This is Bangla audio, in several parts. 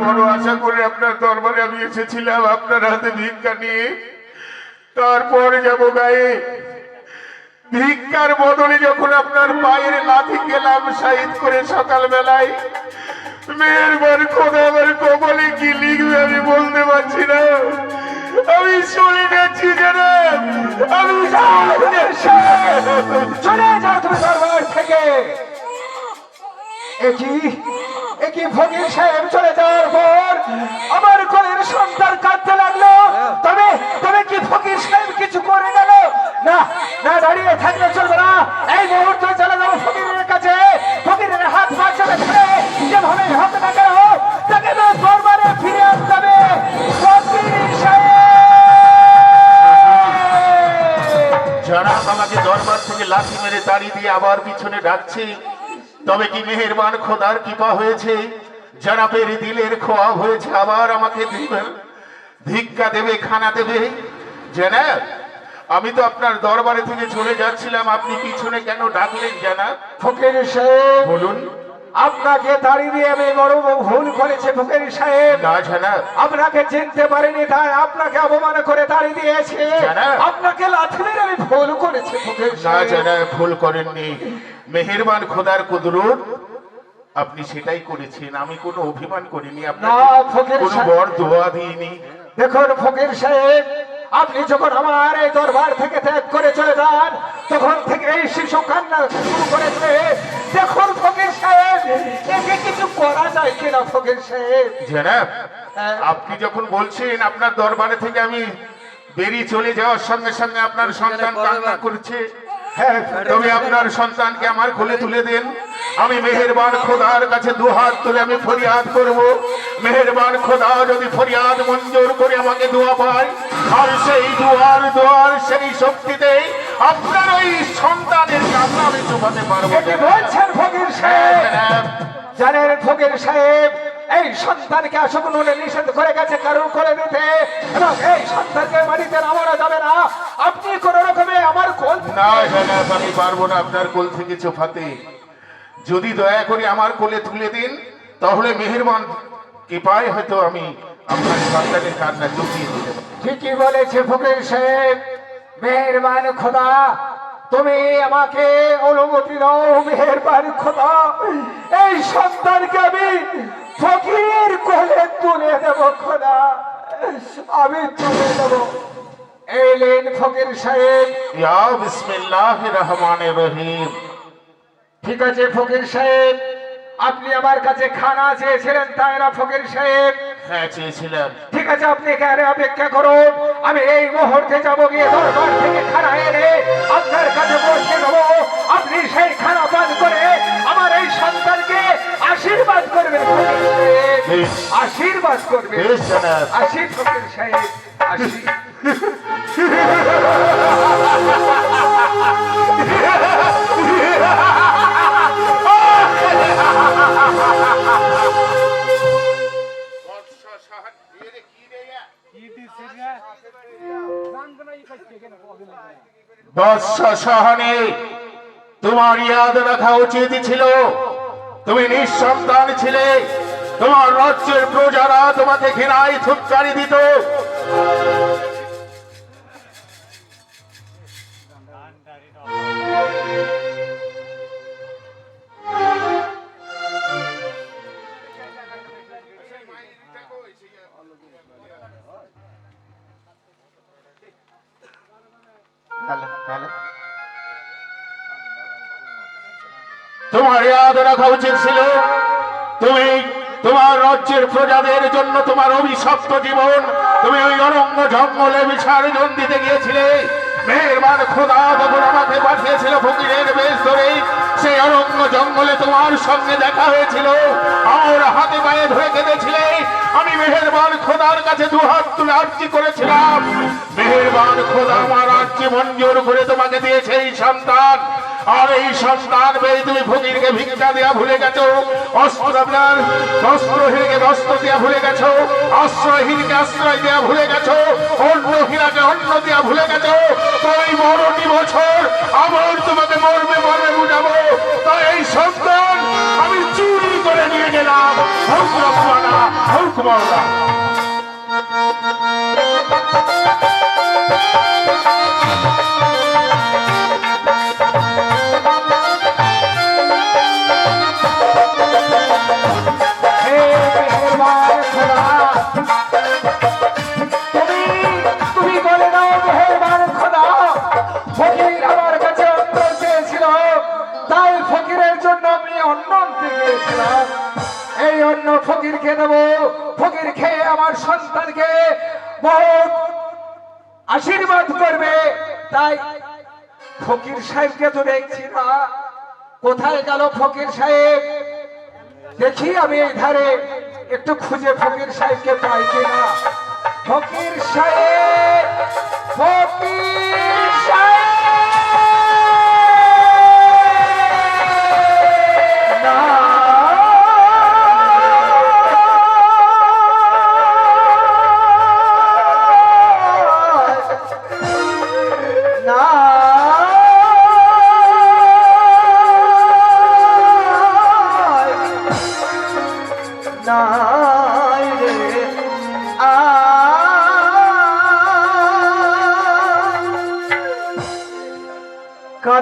বড় আশা করে আপনার দরবারে আমি এসেছিলাম আপনার হাতে ভিক্ষা নিয়ে। তারপর যাব গায়ে। ভিক্ষার বদলে যখন আপনার পায়ের লাথি গেলাম সাইড করে সকাল বেলায় মেয়েরবার খোদা আমার কপালে কি লিখবে আমি বলতে পারছি না। আমি চলে যাচ্ছি যারা আমি চলে যাও তুমি দরবার থেকে। একই একই ফকির সাহেব চলে যাওয়ার পর আমার কোলের সন্তান কাঁদতে লাগল। তবে তবে কি ফকির সাহেব কিছু করে গেল? না না, দাঁড়িয়ে থাকলে চলবে না। এই মুহূর্তে চলে যাব ফকিরের কাছে। ফকিরের হাত পা চলে ধরে, যেভাবে হোক না কেন তাকে তো দরবারে ফিরে আসতে হবে। ফকির সাহেব! যারা আমাকে দরবার থেকে লাথি মেরে তাড়ি দিয়ে আবার পিছনে ডাকছে। তবে কি মেহেরবান খোদার কৃপা হয়েছে? যারা পেরে দিলের খোয়া হয়েছে আবার আমাকে দিবেন। ধিক্কা দেবে খানা দেবে। জেনা আমি তো আপনার দরবারে থেকে চলে যাচ্ছিলাম আপনি পিছনে কেন ডাকলেন জানা? ফকির সাহেব। বলুন। আপনাকে দাঁড়িয়ে দিয়ে আমি বড় ভুল করেছে ফকির সাহেব। আপনাকে চিনতে পারিনি তাই আপনাকে অপমান করে দাঁড়িয়ে দিয়েছে। জানা। আপনাকে লাথি মেরে আমি ভুল করেছি ফকির না জানাব ভুল করেননি। মেহেরবান খোদার কুদরত আপনি সেটাই করেছেন। আমি কোনো অভিমান করিনি ফকির কোনো বর দোয়া দিইনি। দেখুন ফকির সাহেব আপনি যখন আমার এই দরবার থেকে ত্যাগ করে চলে যান তখন থেকে এই শিশু কান্না শুরু করেছে। দেখুন ফকির সাহেব একে কিছু করা যায় কিনা ফকির সাহেব? জনাব হ্যাঁ। আপনি যখন বলছেন আপনার দরবারে থেকে আমি বেরিয়ে চলে যাওয়ার সঙ্গে সঙ্গে আপনার সন্তান কান্না করছে হ্যাঁ তবে আপনার সন্তানকে আমার কোলে তুলে দেন। আমি মেহেরবান খোদার কাছে দুহাত তুলে আমি ফরিয়াদ করব। মেহেরবান খোদা যদি ফরিয়াদ মঞ্জুর করে আমাকে দোয়া পায় আর সেই দুয়ার দুয়ার সেই শক্তিতে আপনার ওই সন্তানের কান্না আমি চুপাতে পারব। বলছেন ফকির হ্যাঁ, সাহেব জানেন ফকির সাহেব এই সন্তানকে আশকুনুনে নিষেধ করে গেছে কারণ করে দিতে? এবং এই সন্তানকে মাটিতে নামানো যাবে না। আপনি কোন রকমে আমার কোল না আমি পারব না আপনার কোল থেকে চোফাতে যদি দয়া করে আমার কোলে তুলে দিন তাহলে মেহেরবান কৃপায় হয়তো আমি আপনার সন্তানের কান্না চুকিয়ে দিতে ঠিকই বলেছে ফকির সাহেব। মেহরবান খোদা তুমি আমাকে অনুমতি দাও মেহেরবান খোদা। এই সন্তানকে আমি ফকির কোলে তুলে দেব খোদা। আমি তুলে দেব। এই লেন ফকির সাহেব। ইয়া বিসমিল্লাহ রহমান রহিম। ঠিক আছে ফকির সাহেব। আপনি আমার কাছে খানা চেয়েছিলেন তাই না ফকির সাহেব? হ্যাঁ চেয়েছিলাম। ঠিক আছে আপনি এখানে অপেক্ষা করুন। আমি এই মুহূর্তে যাব গিয়ে দরবার থেকে খানা এনে আপনার কাছে বসে দেবো। আপনি সেই খানা পান করে আমার এই সন্তানকে আশীর্বাদ করবেন। আশীর্বাদ করবেন। বেশ জনাব। আশি ফকির সাহেব আশি সাহানে তোমার ইয়াদ রাখা উচিত ছিল। তুমি নিঃসন্তান ছিলে। তোমার রাজ্যের প্রজারা তোমাকে ঘৃণায় থুপকারি দিত। তোমার ইয়াদ রাখা উচিত ছিল। তুমি তোমার রাজ্যের প্রজাদের জন্য তোমার অভিশপ্ত জীবন, তুমি ওই অরণ্য জঙ্গলে বিসর্জন দিতে গিয়েছিলে। মেহরবান খোদা তখন আমাকে পাঠিয়েছিল ফকিরের বেশ ধরে সেই অরণ্য জঙ্গলে তোমার সঙ্গে দেখা হয়েছিল। আমার হাতে পায়ে ধরে কেঁদেছিলে। আমি মেহেরবান খোদার কাছে দুহাত তুলে আর্জি করেছিলাম। মেহেরবান খোদা আমার আর্জি মঞ্জুর করে তোমাকে দিয়েছে এই সন্তান। আর এই সন্তান পেয়ে তুমি ফকিরকে ভিক্ষা দেওয়া ভুলে গেছো? অস্ত্র আপনার বস্ত্রহীনকে বস্ত্র দেওয়া ভুলে গেছো? আশ্রয়হীনকে আশ্রয় দেওয়া ভুলে গেছো? অন্নহীনাকে অন্ন দেওয়া ভুলে গেছো? তাই মরণি বছর আবার তোমাকে মরবে মরবে বুঝাবো। তাই এই সন্তান আমি চুরি করে নিয়ে গেলাম। হোক রব্বানা ফকিরকে দেবো ফকির খেয়ে আমার সন্তানকে বহুত আশীর্বাদ করবে। তাই ফকির সাহেবকে তো দেখছি না। কোথায় গেল ফকির সাহেব? দেখি আমি এই ধারে। একটু খুঁজে ফকির সাহেবকে পাই কিনা। ফকির সাহেব, ফকির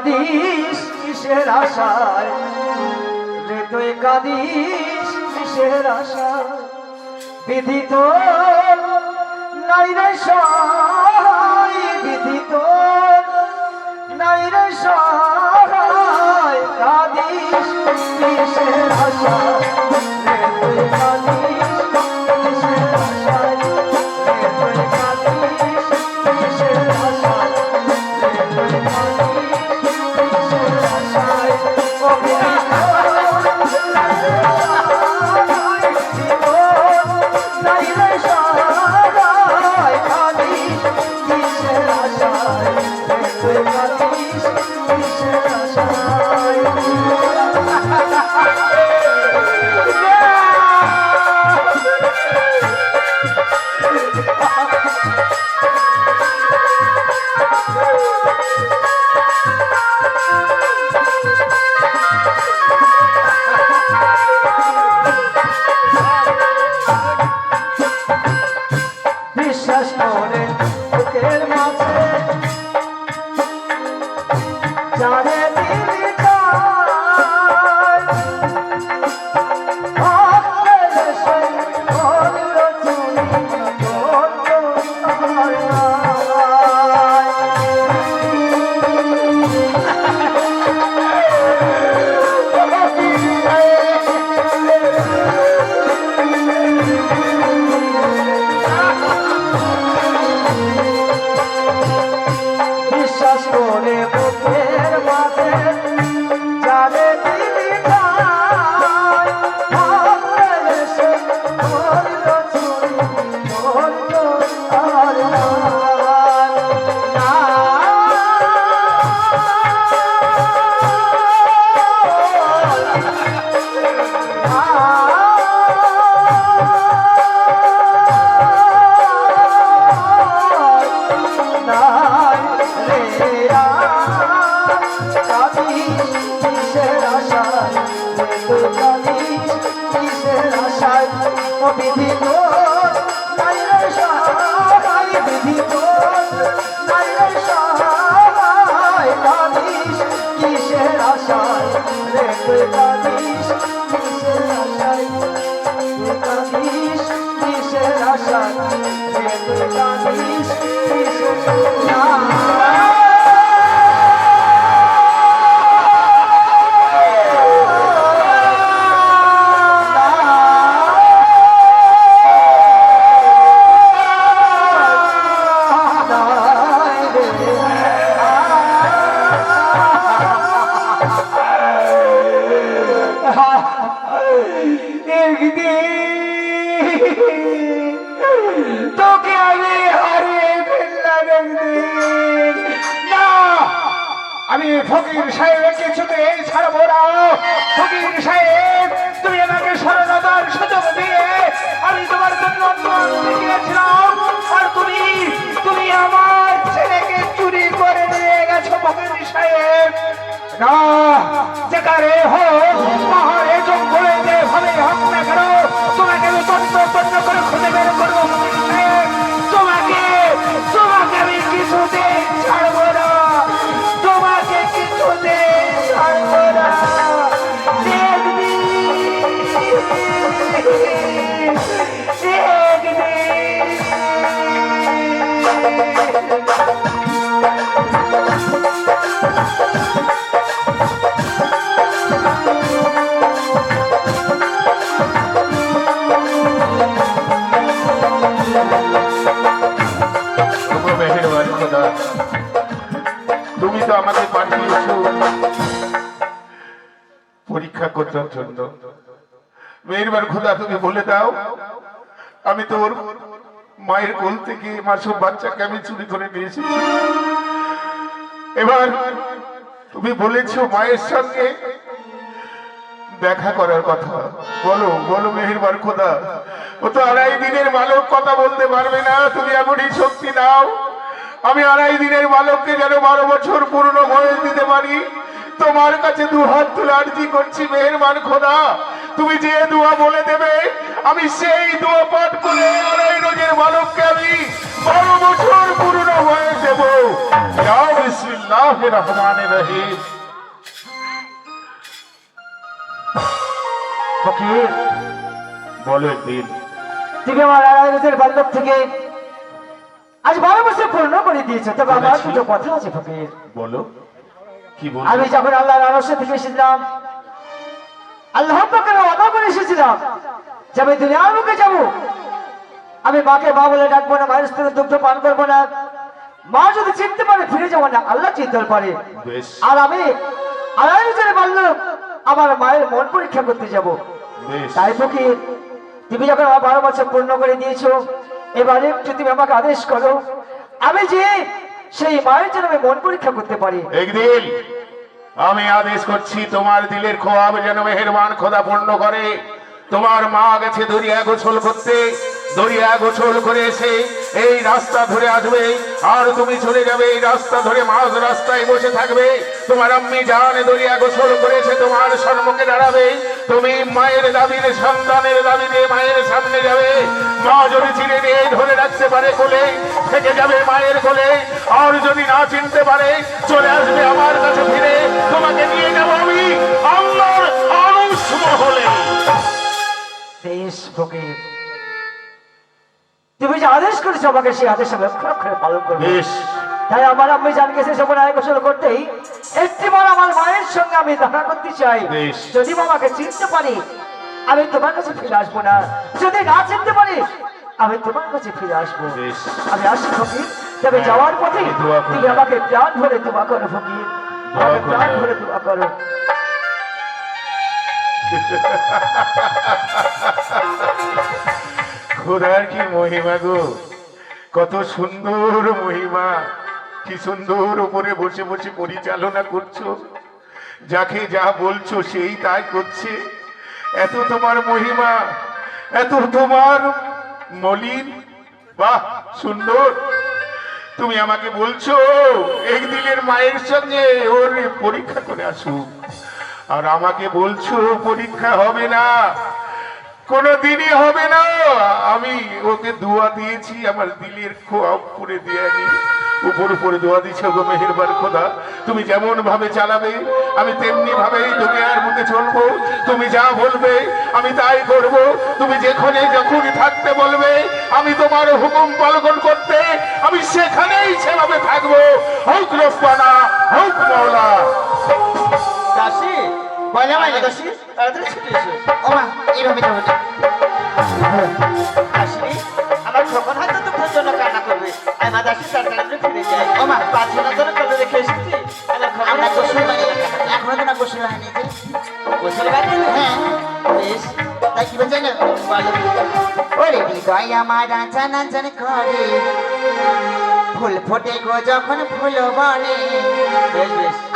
কাদিস কিসের আশায়? রে তুই কাদিস কিসের আশায়? বিধিত নাই রে সহায় বিধিত নাই রে সহায়। কাদিস কিসের আশায়? amor. আমি ফকির সাহেবের কিছুতে ছাড়বো না। ফকির সাহেব, তুমি আমাকে স্মরণতার সুযোগ দিয়ে আমি তোমার জন্য গিয়েছিলাম আর তুমি তুমি আমার ছেলেকে চুরি করে নিয়ে গেছো ফকির সাহেব। না, যেখানে হোক পাহাড়ে জঙ্গলে যেভাবে হোক পরীক্ষা করতাম জন্য। মেয়েরবার খোদা, তুমি বলে দাও, আমি তোর মায়ের কোল থেকে মাসুম বাচ্চাকে আমি চুরি করে নিয়েছি। এবার তুমি বলেছ মায়ের সঙ্গে দেখা করার কথা। বলো বলো মেহের বার খোদা, ও তো আড়াই দিনের মালক, কথা বলতে পারবে না, তুমি এমনই শক্তি নাও। আমি আড়াই দিনের বালককে যেন বারো বছর পূর্ণ বয়স দিতে পারি? তোমার কাছে দু হাত তুলে আর্জি করছি, মেহেরবান খোদা। তুমি যে দোয়া বলে দেবে, আমি সেই দোয়া পাঠ করে আড়াই রোজের বালককে আমি বারো বছর পূর্ণ হয়ে দেব। রহমানির রহিম। দিন। তুমি আমার আড়াই রোজের বাল্যক থেকে আজ বারো বছর পূর্ণ করে দিয়েছ তবে আমার। দুটো কথা আছে ফকির। বলো কি আমি যখন আল্লাহর আরশে থেকে এসেছিলাম আল্লাহ পাকের ওয়াদা করে এসেছিলাম যে আমি দুনিয়ার মুখে যাব। আমি মাকে মা বলে ডাকবো না মায়ের স্তরে দুগ্ধ পান করব না। মা যদি চিনতে পারে ফিরে যাব না আল্লাহ চিনতে পারে। আর আমি আড়াই বছরে বাল্যক আমার মায়ের মন পরীক্ষা করতে যাব। তাই ফকির তুমি যখন আমার বারো বছর পূর্ণ করে দিয়েছ এবারে তুমি আমাকে আদেশ করো, আমি যে সেই মায়ের জন্য আমি মন পরীক্ষা করতে পারি। একদিন আমি আদেশ করছি, তোমার দিলের খোয়াব যেন মেহেরবান খোদা পূর্ণ করে। তোমার মা গেছে দরিয়া গোসল করতে, দরিয়া গোসল করে এসে এই রাস্তা ধরে আসবে। আর তুমি চলে যাবে এই রাস্তা ধরে, মাঝ রাস্তায় বসে থাকবে। তোমার আম্মি জানে দরিয়া গোসল করেছে তোমার সম্মুখে দাঁড়াবে। তুমি মায়ের দাবির সন্তানের দাবি দিয়ে মায়ের সামনে যাবে। মা যদি চিনে নিয়ে ধরে রাখতে পারে কোলে থেকে যাবে মায়ের কোলে আর যদি না চিনতে পারে চলে আসবে আমার কাছে ফিরে। তোমাকে নিয়ে যাব আমি আল্লাহর আনুষ মহলে তুমি যে আদেশ করেছ আমাকে সেই আদেশ আমি অক্ষর অক্ষরে পালন করব। বেশ। তাই আমার আম্মি জান গেছে সবার আয় গোসল করতেই একটিবার আমার মায়ের সঙ্গে আমি দেখা করতে চাই। বেশ। যদি মামাকে চিনতে পারি আমি তোমার কাছে ফিরে আসব না। যদি না চিনতে পারি আমি তোমার কাছে ফিরে আসব। আমি আসি ফকির। তবে হ্যাঁ, যাওয়ার পথে তুমি আমাকে প্রাণ ভরে দোয়া করো ফকির। প্রাণ। ভরে দোয়া করো। খোদার কি মহিমা গো? কত সুন্দর মহিমা। কি সুন্দর উপরে বসে বসে পরিচালনা করছ। যাকে যা বলছো সেই তাই করছে। এত তোমার মহিমা, এত তোমার মলিন। বাহ, সুন্দর। তুমি আমাকে বলছো একদিনের মায়ের সঙ্গে ওর পরীক্ষা করে আসুক আর আমাকে বলছো, পরীক্ষা হবে না কোনো দিনই হবে না। আমি ওকে দোয়া দিয়েছি, আমার দিলের খোয়া করে দিয়ে উপর উপরে দোয়া দিচ্ছে গো মেহেরবার খোদা তুমি যেমন ভাবে চালাবে আমি তেমনি ভাবেই দুনিয়ার মুখে চলবো। তুমি যা বলবে আমি তাই করব। তুমি যেখানে যখন থাকতে বলবে আমি তোমার হুকুম পালন করতে আমি সেখানেই সেভাবে থাকব। হোক রব্বানা হোক মৌলা দাসী বলে মানে দাসী? তাড়াতাড়ি ছুটে এসো। ও মা এইভাবে যাব না। দাসী কান্না করবে আমি মা দাসী তাড়াতাড়ি ফিরে যাই ও মা। প্রার্থনা জন্য কলে রেখে এসেছি। আমার খোকন আমরা গোসল বাড়ি এখনও তো না গোসল হয়নি যে? গোসল বাড়ি হ্যাঁ। বেশ। তাই কি বলছে ওরে হৃদয় আমার আচান আচান করে। ফুল ফোটে গো যখন ফুল বনে।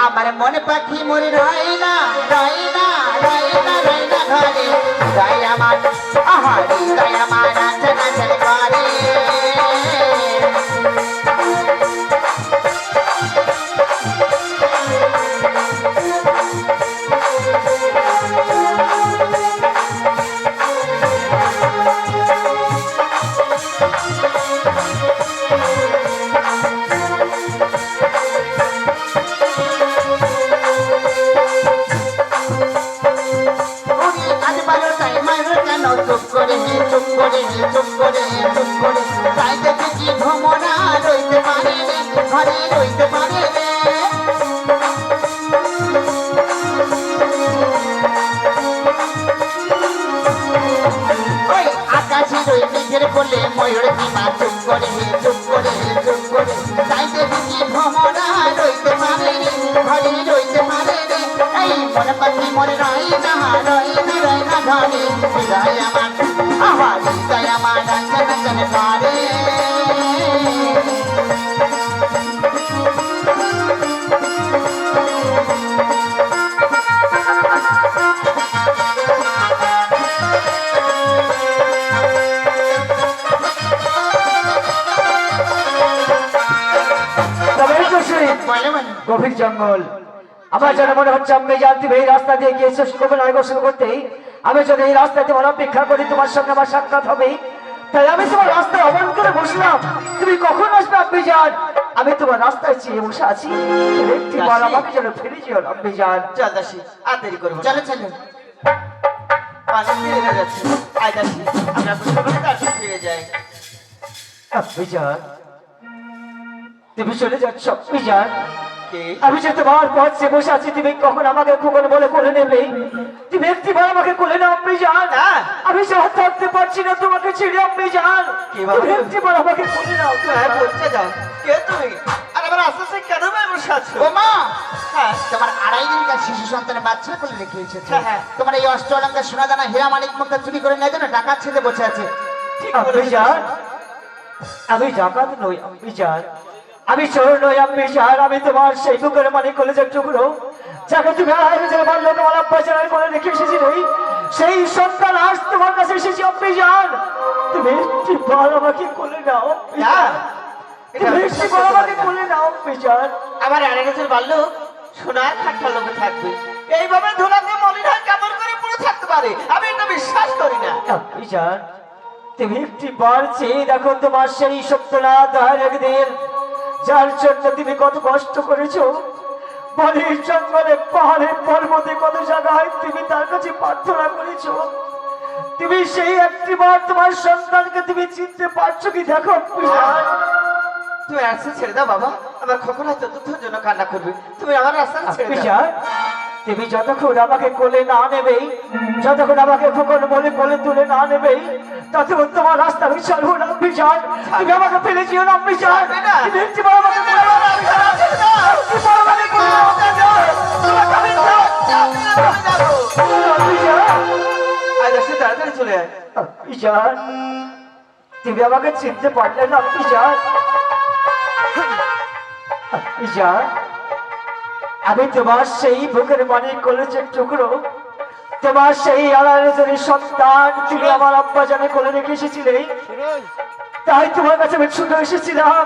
আমার মনে পাখি মরে রয় না রয় না রয় না রয় না ঘরে। হৃদয় আমার আহা হৃদয় আমার আচান রইতে পারে রে এই মনে রই না রই না রই না আমার আমার আমার গভীর জঙ্গল। আমার যেন মনে হচ্ছে আমি জানতে এই রাস্তা দিয়ে গিয়েছো গোপন গোসল করতেই। আমি যদি এই রাস্তাতে তোমার অপেক্ষা করি তোমার সঙ্গে আমার সাক্ষাৎ হবে তাই আমি তোমার রাস্তায় অবন করে বসলাম। তুমি কখন আসবে আপনি যান আমি তোমার রাস্তায় চেয়ে বসে আছি। একটি বার আমাকে যেন ফিরে যেও আপনি যান চল দাসি আর দেরি করব না। চলো চলো। অনেক যাচ্ছে। আয় দাসি আমরা সকলে তাড়াতাড়ি ফিরে যাই। আপনি যান তুমি চলে যাচ্ছ আপনি যান আমি যে তোমার পথে বসে আছি তুমি কখন আমাকে বলে কোলে নেবে? তুমি একটি বার আমাকে কোলে নাও আপনি যান। আমি থাকতে পারছি না তোমাকে ছেড়ে আপনি যান। একটি বার আমাকে কোলে নাও হ্যাঁ বলছে যাও। কে তুমি? আর আবার আস্তে আস্তে কেন ভাই আছো? ও মা! হ্যাঁ। তোমার আড়াই দিনকার শিশু সন্তানের বাচ্চা করে রেখে এসেছে। হ্যাঁ, হ্যাঁ। তোমার এই অষ্ট অলঙ্কার সোনা দানা হীরা মানিক মুক্তা চুরি করে নেয় জন্য ডাকাত ছেলে বসে আছে। ঠিক আপনি যান। আমি জাকাত নই আপনি যান। আমি চোর নই আপনি যান আমি তোমার সেই বুকের মানে কলেজের টুকরো। যাকে তুমি হাজার বার লোক আমার করে রেখে এসেছিলে সেই সন্তান আজ তোমার কাছে এসেছি আপনি যান তুমি একটি বার আমাকে কোলে নাও। এটা তুমি একটি বার আমাকে কোলে নাও আপনি যান আমার বাড়লো সোনার খাটটা লোকে থাকবে। এইভাবে ধুলাতে মলিন হয় করে পড়ে থাকতে পারে? আমি এটা বিশ্বাস করি না। আপনি যান তুমি একটি বার চেয়ে দেখো তোমার সেই সত্যনাথ একদিন। যার জন্য তুমি কত কষ্ট করেছ? বলির জঙ্গলে পাহাড়ে পর্বতে কত জায়গায় তুমি তার কাছে প্রার্থনা করেছ? তুমি সেই একটি বার তোমার সন্তানকে তুমি চিনতে পারছ কি? দেখো তুমি রাস্তা ছেড়ে দাও বাবা। আমার খবর হয়তো দুধের জন্য কান্না করবে। তুমি আমার রাস্তা ছেড়ে দাও। তুমি যতক্ষণ আমাকে কোলে না নেবেই যতক্ষণ আমাকে ফুকন বলে কোলে তুলে না নেবেই ততক্ষণ তোমার রাস্তা আমি চলবো না যান তুমি আমাকে ফেলে যেও যান তুমি আমাকে। আয়। আপনি তুমি আমাকে চিনতে পারলে না আপনি যান আমি তোমার সেই বুকের মানে কলেজের টুকরো। তোমার সেই আড়াই সন্তান, তুমি আমার আব্বা জানে কোলে রেখে এসেছিলে। তাই তোমার কাছে আমি ছুটে এসেছিলাম।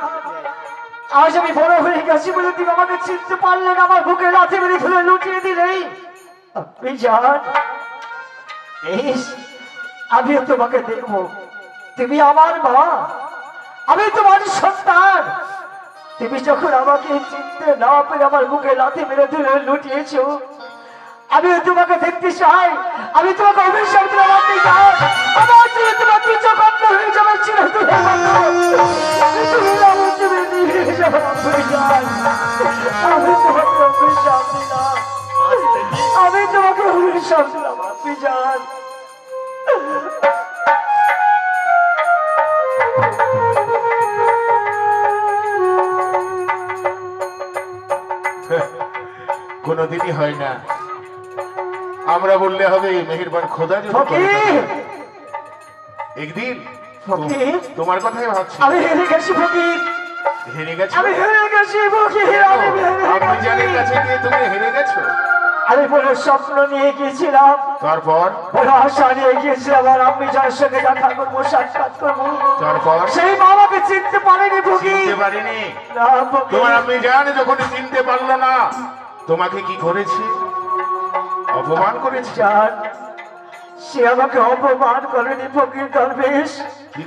আজ আমি বড় হয়ে গেছি বলে তুমি আমাকে চিনতে পারলে না, আমার বুকে লাথি মেরে ফেলে লুটিয়ে দিলেই আপনি যান আমিও তোমাকে দেখব। তুমি আমার মা, আমি তোমার সন্তান। তুমি যখন আমাকে চিনতে না পেরে আমার বুকে লাথি মেরে তুলে লুটিয়েছো, আমি তোমাকে দেখতে চাই। আমি তোমাকে অভিশাপ আপনি যান আমার জন্য তোমার কি চোখ হয়ে যাবে ছিল তুমি তুমি যান আমি তোমাকে অভিশাপ দিলাম, আমি তোমাকে অভিশাপ দিলাম, আপনি যান। কোনোদিনই হয় না। আমরা বললে হবে মেহেরবান খোদা যদি। একদিন তোমার কথাই ভাবছি। আমি হেরে গেছি ফকির! হেরে গেছো? আমি হেরে গেছি ফকির! আমি আপনি কাছে গিয়ে তুমি হেরে গেছো? আমি বলে স্বপ্ন নিয়ে গিয়েছিলাম। তারপর? বড় আশা নিয়ে গিয়েছিলাম আর আমি যার সঙ্গে দেখা করব সাক্ষাৎ করব। তারপর? সেই বাবাকে চিনতে পারেনি চিনতে পারিনি। তোমার আপনি জান যখন চিনতে পারল না তোমাকে কি করেছে? অপমান করেছে? আর সে আমাকে অপমান করেনি ফকির দরবেশ কি